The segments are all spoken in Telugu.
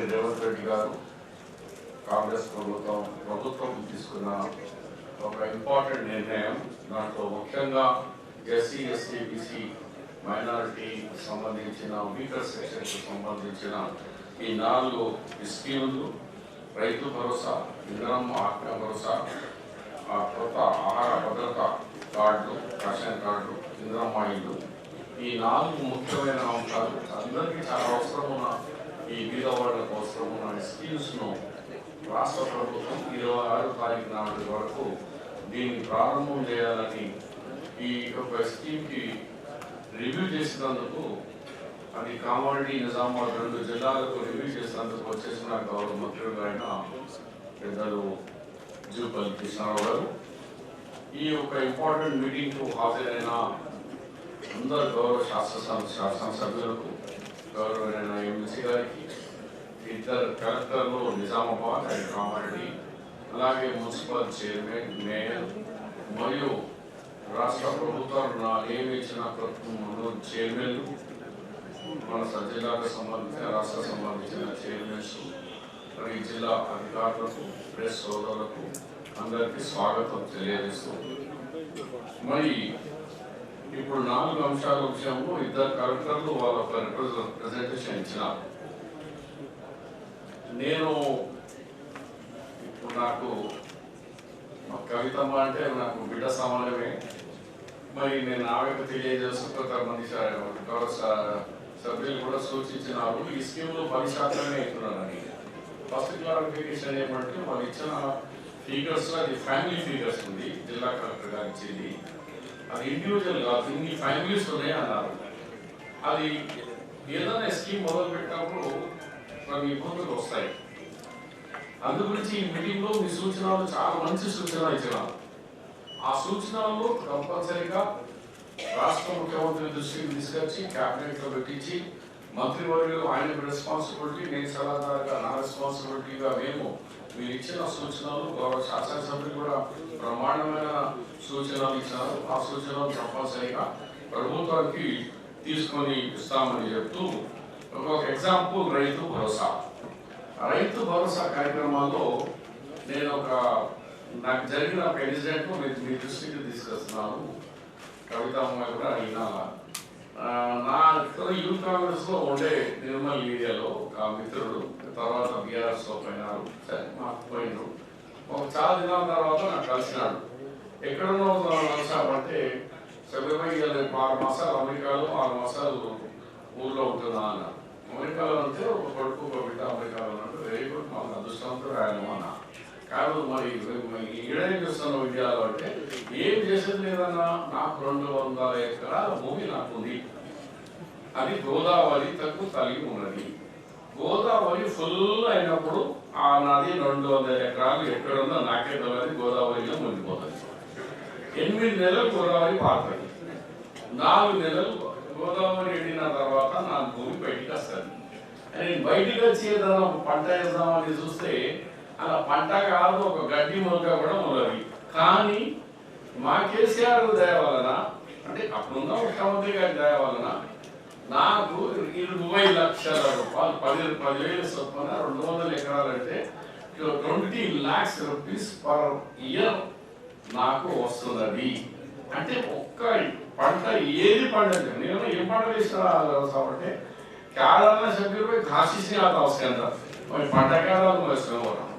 ముఖ్యమంత్రి రేవంత్ రెడ్డి గారు కాంగ్రెస్ ప్రభుత్వం ప్రభుత్వం తీసుకున్న ఒక ఇంపార్టెంట్ నిర్ణయం. దాంట్లో ముఖ్యంగా ఎస్సీ ఎస్టీ బీసీ మైనారిటీ సంబంధించిన వీకర్ సెక్షన్కి సంబంధించిన ఈ నాలుగు స్కీములు రైతు భరోసా ఇంధనం ఆత్మ భరోసా ఆ కొత్త ఆహార భద్రత కార్డులు రేషన్ కార్డులు ఇంధనం ఇల్లు. ఈ నాలుగు ముఖ్యమైన అంశాలు అందరికీ చాలా అవసరం ఉన్న ఈ బీద వాళ్ళకు అవసరం ఉన్న స్కీమ్స్ను రాష్ట్ర ప్రభుత్వం ఇరవై ఆరు తారీఖు నాటి వరకు దీన్ని ప్రారంభం చేయాలని ఈ యొక్క స్కీమ్కి రివ్యూ చేసినందుకు అది కామారెడ్డి నిజామాబాద్ రెండు జిల్లాలకు రివ్యూ చేసినందుకు వచ్చేసిన గౌరవ మంత్రులు ఆయన పెద్దలు జూపల్లి కృష్ణారావు గారు. ఈ యొక్క ఇంపార్టెంట్ మీటింగ్కు హాజరైన అందరు గౌరవ శాస్త్ర శాసనసభ్యులకు గౌరవమైన ఎంఎస్సీ గారికి ఇద్దరు కలెక్టర్లు నిజామాబాద్ అండ్ కామారెడ్డి అలాగే మున్సిపల్ చైర్మన్ మేయర్ మరియు రాష్ట్ర ప్రభుత్వం నియమించిన చైర్మన్లు మన జిల్లాకు సంబంధించిన రాష్ట్ర సంబంధించిన చైర్మన్స్ మరి జిల్లా అధికారులకు ప్రెస్ సోదరులకు అందరికీ స్వాగతం తెలియజేస్తూ మరి ఇప్పుడు నాలుగు అంశాల విషయంలో ఇద్దరు కలెక్టర్లు వాళ్ళ ప్రజెంటేషన్ ఇచ్చినారు. నేను ఇప్పుడు నాకు మా కవితమ్మ అంటే నాకు బిడ్డ సమానమే మరి నేను ఆమెకు తెలియజేస్తూ కొంతమంది గౌరవ సభ్యులు కూడా సూచించినారు. ఈ స్కీమ్లో పది శాతమే అవుతున్నారని ఫస్ట్ క్లారిఫికేషన్ ఏమంటే వాళ్ళు ఇచ్చిన ఫిగర్స్ అది ఫ్యామిలీ ఫిగర్స్ ఉంది. జిల్లా కలెక్టర్ గారు ఇచ్చేది. అది ఇండివిజువల్ కాదు ఇన్ని ఫ్యామిలీస్ ఉన్నాయి అన్నారు. అది ఏదైనా స్కీమ్ మొదలు పెట్టినప్పుడు కొన్ని ఇబ్బందులు వస్తాయి. అందు గురించి ఈ మీటింగ్లో మీ సూచనలు చాలా మంచి సూచన ఇచ్చినారు ఆ సూచనలు కంపల్సరీగా రాష్ట్ర ముఖ్యమంత్రి దృష్టికి తీసుకొచ్చి కేబినెట్లో పెట్టించి మంత్రివర్యులు ఆయన రెస్పాన్సిబిలిటీ నేను సలహాదారుగా నా రెస్పాన్సిబిలిటీగా మేము మీరు ఇచ్చిన సూచనలు శాసనసభ్యులు కూడా బ్రహ్మాండమైన సూచనలు ఇచ్చారు. ఆ సూచనలు తప్పనిసరిగా ప్రభుత్వానికి తీసుకొని ఇస్తామని చెప్తూ ఒక ఎగ్జాంపుల్ రైతు భరోసా. రైతు భరోసా కార్యక్రమాల్లో నేను ఒక నాకు జరిగిన ఒక ఇన్సిడెంట్ మీ దృష్టికి తీసుకొస్తున్నాను. కవిత అమ్మాయి కూడా అయినా నా యూత్ కాంగ్రెస్లో ఉండే నిర్మల్ మీడియాలో ఒక మిత్రుడు తర్వాత బీఆర్ఎస్లో పోయినారు. మాకు పోయినారు ఒక చాలా దినాల తర్వాత నాకు కలిసినాడు. ఎక్కడున్నావు కలిసామంటే అంటే రేపు ఆరు మాసాలు అమెరికాలో ఆరు మాసాలు ఊర్లో ఉంటుందా అన్నారు. అమెరికాలో అంటే ఒక కొడుకు ఒక బిడ్డ అమెరికాలో ఉంటే వెరీ గుడ్ మాకు అదృష్టంతో రాయను అన్నారు కాదు మరి మరి ఈడేం చేస్తున్నావు అంటే ఏం చేసేది లేదన్నా నాకు రెండు వందల ఎకరాల భూమి నాకు ఉంది. అది గోదావరి తక్కువ కలిగి ఉన్నది. గోదావరి ఫుల్ అయినప్పుడు ఆ నది రెండు వందల ఎకరాలు ఎక్కడుందో నాకే తెలియదు. గోదావరిలో మునిగిపోతుంది. ఎనిమిది నెలలు గోదావరి పారుతుంది నాలుగు నెలలు గోదావరి ఎండిన తర్వాత నా భూమి బయటికి వస్తుంది. నేను బయటికి వచ్చి ఏదైనా పంట వేద్దామని చూస్తే అలా పంట కాదు ఒక గడ్డి మొలక కూడా మొలది కానీ మా కేసీఆర్ దయ వలన అంటే అప్పుడున్న ముఖ్యమంత్రి గారి దయ వలన నాకు ఇరవై లక్షల రూపాయలు పది పదివేలు చొప్పున రెండు వందల ఎకరాలంటే twenty lakhs rupees per year నాకు వస్తున్నది. అంటే ఒక్క పంట ఏది పండదు నేను ఏం పంట వేసిన అంటే కేరళ సభ్యులపై కాశీసి ఆత అవసరం మరి పంట కేరళ వేస్తున్నాం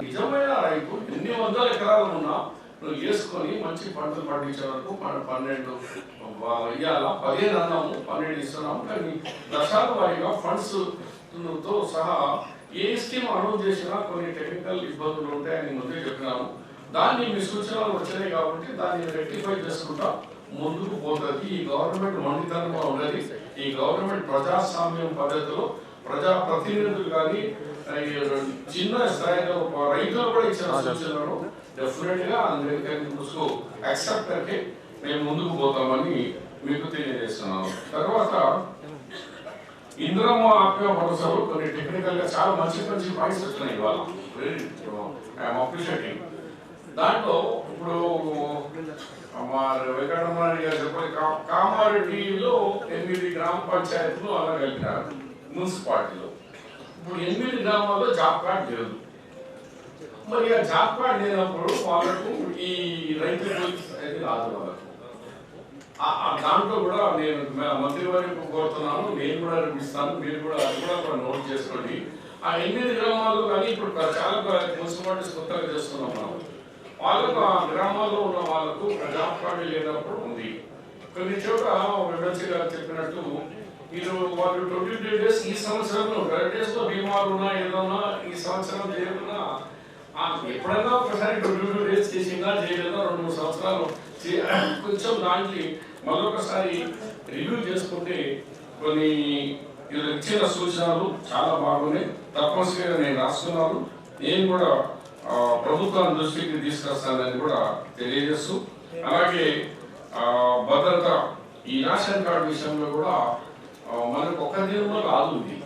నిజమైన రైతు ఎన్ని వందల ఎకరాలు ఉన్నా నువ్వు వేసుకొని మంచి పంటలు పండించే వరకు మన పన్నెండు ఇయ్యాల పదిహేను అన్నాము పన్నెండు ఇస్తున్నాము కానీ దశాల వారీగా ఫండ్స్తో సహా ఏ స్కీమ్ అనౌన్స్ చేసినా కొన్ని టెక్నికల్ ఇబ్బందులు ఉంటాయని ముందే చెప్పినాము దాన్ని మీ సూచనలు వచ్చినాయి కాబట్టి దాన్ని రెక్టిఫై చేసుకుంటా ముందుకు పోతుంది ఈ గవర్నమెంట్ మొండితనంగా ఉన్నది ఈ గవర్నమెంట్ ప్రజాస్వామ్యం పద్ధతిలో ప్రతినిధులు కానీ చిన్న స్థాయిలో రైతులు కూడా ఇచ్చిన సూచనలు. డెఫినెట్గా అందరికీ యాక్సెప్ట్ అంటే మేము ముందుకు పోతామని మీకు తెలియజేస్తున్నాను. తర్వాత ఇంద్రమ్మ ఆత్మీయ భరోసాలు కొన్ని టెక్నికల్గా చాలా మంచి మంచి పాయింట్స్ వచ్చినాయి ఇవాళ. ఐఎమ్ అప్రిషియేటింగ్ దాంట్లో ఇప్పుడు మా వెంకటరమణ గారు చెప్పాలి కా- కామారెడ్డిలో ఎనిమిది గ్రామ పంచాయతీలు అలా కలిపారు మున్సిపాలిటీలో. ఇప్పుడు ఎనిమిది గ్రామాల్లో జాబ్ కార్డ్ లేదు. మరి ఆ జాబ్ కార్డ్ లేనప్పుడు వాళ్ళకు ఈ రైతు అనేది రాదు వాళ్ళకు. దాంట్లో కూడా నేను మంత్రి వారికి కోరుతున్నాను నేను కూడా అనిపిస్తాను మీరు కూడా అది కూడా అక్కడ నోట్ చేసుకోండి. ఆ ఎనిమిది గ్రామాల్లో కానీ ఇప్పుడు చాలా మున్సిపాలిటీస్ కొత్తగా చేస్తున్నాం మనం. వాళ్ళకు ఆ గ్రామాల్లో ఉన్న వాళ్ళకు జాబ్ కార్డు లేనప్పుడు ఉంది. కొన్ని చోట ఎమ్మెల్సీ గారు చెప్పినట్టు మీరు వాళ్ళు ట్వంటీ త్రీ డేస్ ఈ సంవత్సరం ట్వంటీ డేస్లో బీమాలు ఉన్నా ఏదన్నా ఈ సంవత్సరం చేయకున్నా ఎప్పుడైనా ఒకసారి ట్వంటీ టూ డేస్ చేసిందా చేయలేదా రెండు మూడు సంవత్సరాలు కొంచెం దానికి మరొకసారి రివ్యూ చేసుకుంటే కొన్ని ఇచ్చిన సూచనలు చాలా బాగున్నాయి. తప్పనిసరిగా నేను రాస్తున్నాను. నేను కూడా ప్రభుత్వం దృష్టికి తీసుకొస్తానని కూడా తెలియజేస్తూ అలాగే భద్రత ఈ రేషన్ కార్డు విషయంలో కూడా మనకు ఒక్క దినంలో కాదు ఇది.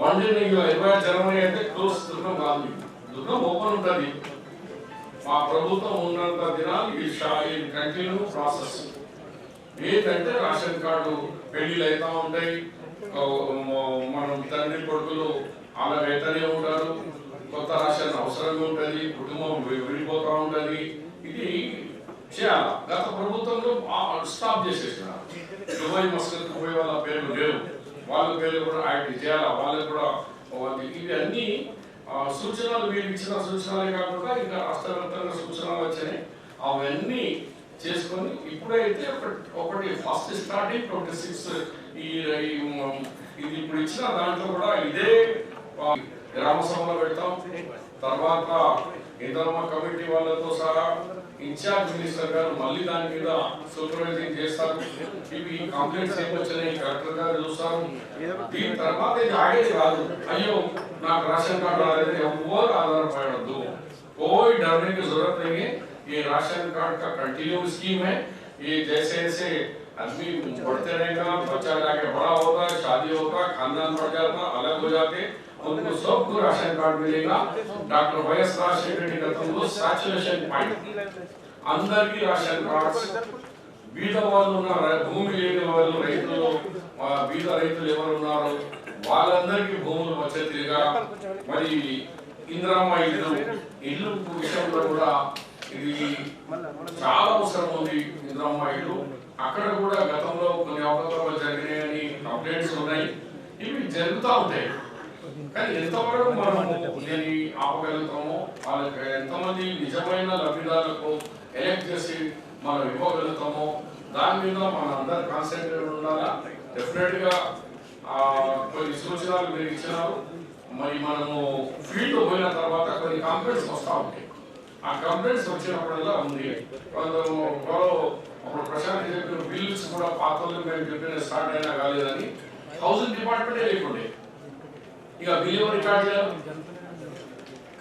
వన్ డే ఇరవై జనవరి అయితే క్లోజ్ దుర్గం కాదు దుర్గం ఓపెన్ ఉంటుంది. మా ప్రభుత్వం ఉన్నంత దినాలు ఈ షా ఈ కంటిన్యూ ప్రాసెస్. ఏంటంటే రేషన్ కార్డు పెళ్ళిలు అవుతా ఉంటాయి. మనం తండ్రి కొడుకులు అలా వెంటనే ఉంటారు. కొత్త రేషన్ అవసరంగా ఉంటుంది. కుటుంబం విడిపోతూ ఉంటుంది. ఇది చేయాలి గత ప్రభుత్వంలో స్టాప్ చేసేసిన దుబాయ్ మస్కత్ పోయే వాళ్ళ పేర్లు లేవు. వాళ్ళ పేర్లు కూడా ఆయన చేయాలి? వాళ్ళకి కూడా ఇవన్నీ ఇవి ఆ, సూచనలు మీరు ఇచ్చిన సూచనలే కాకుండా ఇంకా రాష్ట్రవ్యాప్తంగా సూచనలు వచ్చినాయి అవన్నీ చేసుకొని ఇప్పుడైతే ఒకటి ఫస్ట్ స్టార్టింగ్ ట్వంటీ సిక్స్ ఈ ఇది ఇప్పుడు ఇచ్చిన దాంట్లో కూడా ఇదే గ్రామ సభలో పెడతాం. తర్వాత ఇతర కమిటీ వాళ్ళతో సహా ఇన్ఛార్జ్ మినిస్టర్ గారు మళ్ళీ దాని మీద సూపర్వైజింగ్ చేస్తారు ఇవి కంప్లైంట్స్ ఏమి వచ్చినాయి కలెక్టర్ గారు చూస్తారు దీని తర్వాత ఇది ఆగేది కాదు అయ్యో నాకు రేషన్ కార్డు రాలేదు ఎవరు ఆధారపడద్దు कोई डरने की जरूरत नहीं है ये राशन कार्ड का कंटिन्यू स्कीम है ये जैसे जैसे आदमी बढ़ते रहेगा बच्चा जाके बड़ा होगा शादी होगा खानदान बढ़ जाता अलग हो जाते उनको सबको राशन कार्ड मिलेगा डॉक्टर वाई एस राजशेखर ने कहते हैं सैचुरेशन पॉइंट अंदर की राशन कार्ड బీద వాళ్ళు ఉన్నారు భూమి లేని వాళ్ళు రైతులు బీద రైతులు ఎవరు ఉన్నారు వాళ్ళందరికీ భూములు వచ్చేదిగా మరి ఇందిరమ్మ ఇల్లు ఇల్లు విషయంలో కూడా ఇది చాలా అవసరం ఉంది ఇందిరమ్మ ఇల్లు అక్కడ కూడా గతంలో కొన్ని అవకతవకలు జరిగినాయని కంప్లైంట్స్ ఉన్నాయి. ఇవి జరుగుతూ ఉంటాయి. కానీ ఎంతవరకు మనం దీన్ని ఆపగలుగుతామో వాళ్ళకి ఎంతమంది నిజమైన లబ్ధిదారులకు ఎలక్ట్ చేసి మనం ఇవ్వగలుగుతామో దాని మీద మన అందరు కాన్సన్ట్రేట్ ఉండాలా? డెఫినెట్గా కొన్ని సూచనలు మీరు ఇచ్చినారు. మరి మనము ఫీల్డ్ పోయిన తర్వాత కొన్ని కంప్లైంట్స్ వస్తూ ఉంటాయి. ఆ కంప్లైంట్స్ వచ్చినప్పుడల్లా ఉంది. వాళ్ళు అప్పుడు పాతలు మేము చెప్పిన స్టార్ట్ అయినా కాలేదని హౌసింగ్ డిపార్ట్మెంటే లేకుండే. ఇక బిల్ రికార్డ్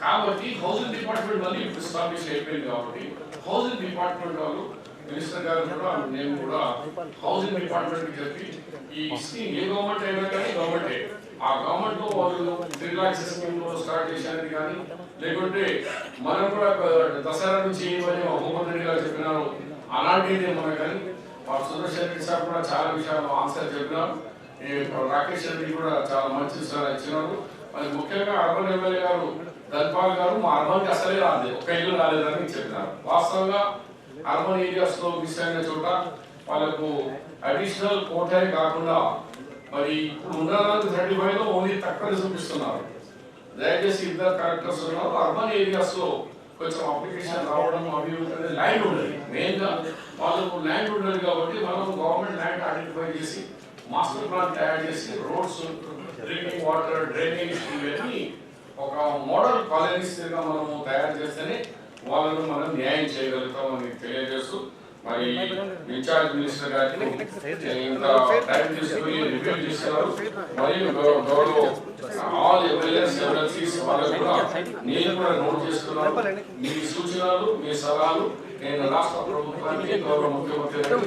కాబట్టి హౌసింగ్ డిపార్ట్మెంట్ మళ్ళీ ఇప్పుడు ఎస్టాబ్లిష్ అయిపోయింది కాబట్టి హౌసింగ్ డిపార్ట్మెంట్ వాళ్ళు మినిస్టర్ గారు కూడా నేను కూడా హౌసింగ్ డిపార్ట్మెంట్ చెప్పి ఈ స్కీమ్ ఏ గవర్నమెంట్ అయినా కానీ గవర్నమెంటే ఆ గవర్నమెంట్లో వాళ్ళు త్రీ లాక్స్ స్కీమ్లో స్టార్ట్ చేశారని కానీ లేకుంటే మనం కూడా దసరా నుంచి ఏమని హోంమంత్రి రెడ్డి గారు చెప్పినారు అలాంటిదే మన కానీ మా సుదర్శన్ రెడ్డి సార్ కూడా చాలా విషయాలు ఆన్సర్ చెప్పినారు. రాకేష్ రెడ్డి కూడా చాలా మంచి సలహా ఇచ్చినారు. మరి ముఖ్యంగా అర్బన్ ఎమ్మెల్యే గారు ధన్పాల్ గారు మా అర్బన్కి అసలే రాలేదు. ఒక్క ఇల్లు రాలేదని చెప్పినారు. వాస్తవంగా అర్బన్ ఏరియాస్లో మిస్ అయిన చోట వాళ్ళకు అడిషనల్ కోటే కాకుండా మరి ఇప్పుడు ఉన్నదానికి థర్టీ ఫైవ్లో ఓన్లీ తక్కువ చూపిస్తున్నారు. దయచేసి ఇద్దరు కలెక్టర్స్ ఉన్నారు. అర్బన్ ఏరియాస్లో కొంచెం అప్లికేషన్ రావడం అవి ఉంటుంది. ల్యాండ్ ఉండదు మెయిన్గా వాళ్ళకు ల్యాండ్ ఉండదు కాబట్టి మనం గవర్నమెంట్ ల్యాండ్ ఐడెంటిఫై చేసి మాస్టర్ ప్లాన్ తయారు చేసి రోడ్స్ డ్రింకింగ్ వాటర్ డ్రైనేజ్ ఇవన్నీ ఒక మోడల్ కాలనీస్గా మనము తయారు చేస్తేనే వాళ్ళను మనం న్యాయం చేయగలుగుతామని తెలియజేస్తూ మరి ఇన్ఛార్జ్ మినిస్టర్ గారికి ఇంత టైం తీసుకుని రివ్యూ చేస్తున్నారు మరియు గౌరవ ఆల్ ఎమ్మెల్యేస్ ఎమ్మెల్సీస్ వాళ్ళకు కూడా నేను కూడా నోట్ చేస్తున్నాను. మీ సూచనలు మీ సలహాలు నేను రాష్ట్ర ప్రభుత్వానికి గౌరవ ముఖ్యమంత్రి